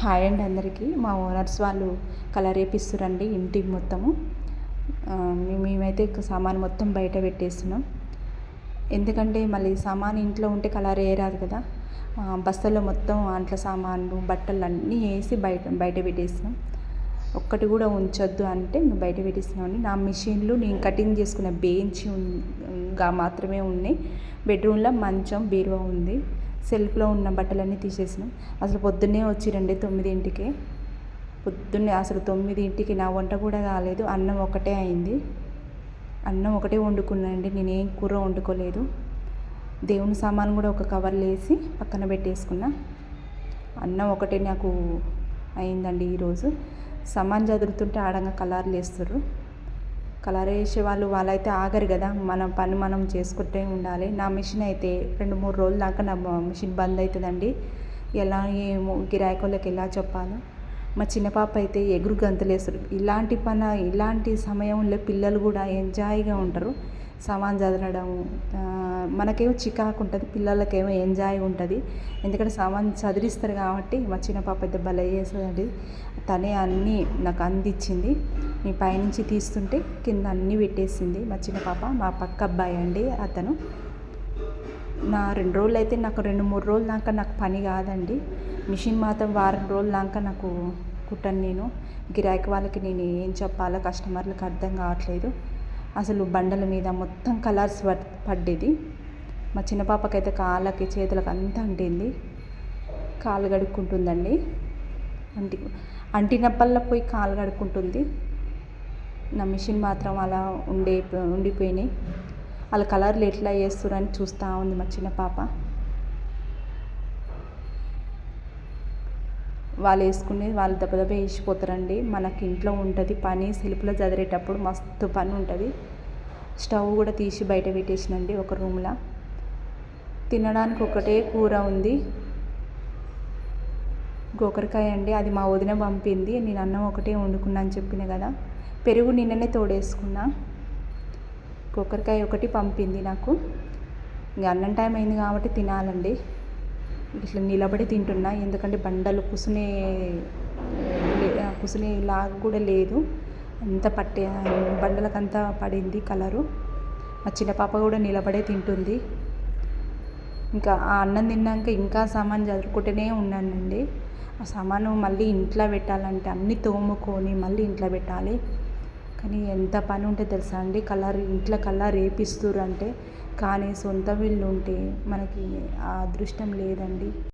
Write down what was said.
Hi అండి అందరికీ. మా ఓనర్స్ వాళ్ళు కలర్ వేపిస్తురండి ఇంటికి మొత్తము. మేమైతే సామాన్ మొత్తం బయట పెట్టేస్తున్నాం. ఎందుకంటే మళ్ళీ సామాన్ ఇంట్లో ఉంటే కలర్ వేయరాదు కదా. బస్తల్లో మొత్తం అంట్ల సామాన్లు బట్టలు అన్నీ వేసి బయట బయట పెట్టేసినాం ఒక్కటి కూడా ఉంచొద్దు అంటే బయట పెట్టేస్తున్నామండి. నా మిషన్లు నేను కటింగ్ చేసుకున్న బెంచ్ మాత్రమే ఉన్నాయి. బెడ్రూమ్లో మంచం బీరువా ఉంది. సెల్ఫ్లో ఉన్న బట్టలన్నీ తీసేసినాం. అసలు పొద్దున్నే వచ్చిరండి తొమ్మిదింటికి పొద్దున్నే అసలు తొమ్మిదింటికి నా వంట కూడా కాలేదు అన్నం ఒకటే అయింది. అన్నం ఒకటే వండుకున్నానండి నేనేం కూర వండుకోలేదు. దేవుని సామాన్ కూడా ఒక కవర్లో వేసి పక్కన పెట్టేసుకున్నా. అన్నం ఒకటే నాకు అయిందండి ఈరోజు. సమాన్ చదురుతుంటే ఆడంగా కలర్లు వేస్తారు కలర్ వేసే వాళ్ళు వాళ్ళైతే ఆగరు కదా. మన పని మనం చేసుకుంటే ఉండాలి. నా మిషన్ అయితే రెండు మూడు రోజుల దాకా నా మిషన్ బంద్ అవుతుందండి ఎలా ఏమో గిరాయికోళ్ళకి ఎలా చెప్పాలో. మా చిన్న పాప అయితే ఎగురు గంతులేస్తారు ఇలాంటి పని ఇలాంటి సమయంలో పిల్లలు కూడా ఎంజాయ్గా ఉంటారు. సామాన్ చదవడం మనకేమో చికాకు ఉంటుంది. పిల్లలకేమో ఎంజాయ్ ఉంటుంది. ఎందుకంటే సామాన్ చదివిస్తారు కాబట్టి మా చిన్న పాప అయితే భలే చేస్తుందండి. తనే అన్నీ నాకు అందించింది. నేను పైనుంచి తీస్తుంటే కింద అన్నీ పెట్టేసింది మా చిన్న పాప మా పక్క అబ్బాయి అండి అతను. నా రెండు రోజులు అయితే నాకు రెండు మూడు రోజుల దాకా నాకు పని కాదండి. మిషన్ మాత్రం వారం రోజుల దాకా నాకు కుట్టను నేను. గిరాకీ వాళ్ళకి నేను ఏం చెప్పాలో కస్టమర్లకు అర్థం కావట్లేదు. అసలు బండల మీద మొత్తం కలర్స్ పడ్డేది. మా చిన్న పాపకైతే కాళ్ళకి చేతులకు అంతా అంటింది. కాలు గడుక్కుంటుందండి అంటి అంటినప్పల్లా పోయి కాలు గడుక్కుంటుంది నా మిషన్ మాత్రం అలా ఉండే ఉండిపోయినాయి. వాళ్ళ కలర్లు ఎట్లా వేస్తున్నారని చూస్తూ ఉంది మా చిన్న పాప. వాళ్ళు వేసుకునే వాళ్ళు దెబ్బ దెబ్బ వేసిపోతారండి. మనకి ఇంట్లో ఉంటుంది పని సెల్ఫ్లో చదివేటప్పుడు మస్తు పని ఉంటుంది. స్టవ్ కూడా తీసి బయట పెట్టేసినండి ఒక రూమ్లో. తినడానికి ఒకటే కూర ఉంది. గోకరకాయ అండి అది మా వదిన పంపింది. నేను అన్నం ఒకటే వండుకున్నా అని చెప్పిన కదా. పెరుగు నిన్ననే తోడేసుకున్నా. గోకరకాయ ఒకటి పంపింది నాకు. ఇంకా అన్నం టైం అయింది కాబట్టి తినాలండి. ఇట్లా నిలబడి తింటున్నా. ఎందుకంటే బండలు కుసునే కుసునే లాగా కూడా లేదు. అంత పట్టే బండలకంతా పడింది కలరు. మా చిన్న పాప కూడా నిలబడే తింటుంది. ఇంకా ఆ అన్నం తిన్నాక ఇంకా సామాన్ చదువుకుంటూనే ఉన్నానండి. ఆ సామాను మళ్ళీ ఇంట్లో పెట్టాలంటే అన్నీ తోముకొని మళ్ళీ ఇంట్లో పెట్టాలి. కానీ ఎంత పని ఉంటే తెలుసా అండి? కలర్ ఇంట్లో కలర్ వేపిస్తుర్రు అంటే కానీ సొంత వీళ్ళు ఉంటే మనకి ఆ అదృష్టం లేదండి.